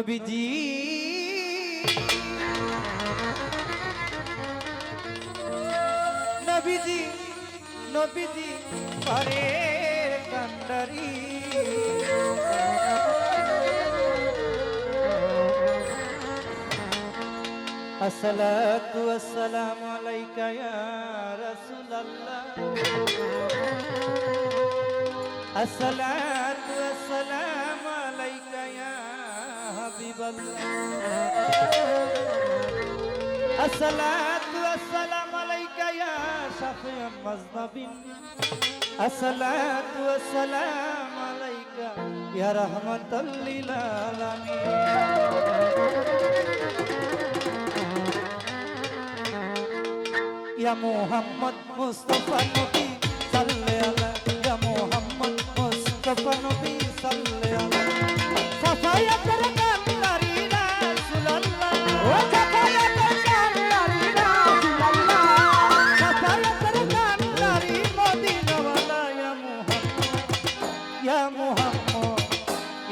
নবীজি নবীজি নবীজি পরে কান্ডারি الصلاة والسلام عليك يا رسول الله الصلاة والسلام عليك يا شفيع المذنبين الصلاة والسلام عليك يا رحمة للعالمين يا محمد مصطفى نبي صلى على يا محمد مصطفى نبي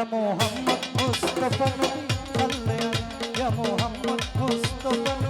Ya Muhammad Mustafa Nabi Sallallahu Ya Muhammad Mustafa Nabi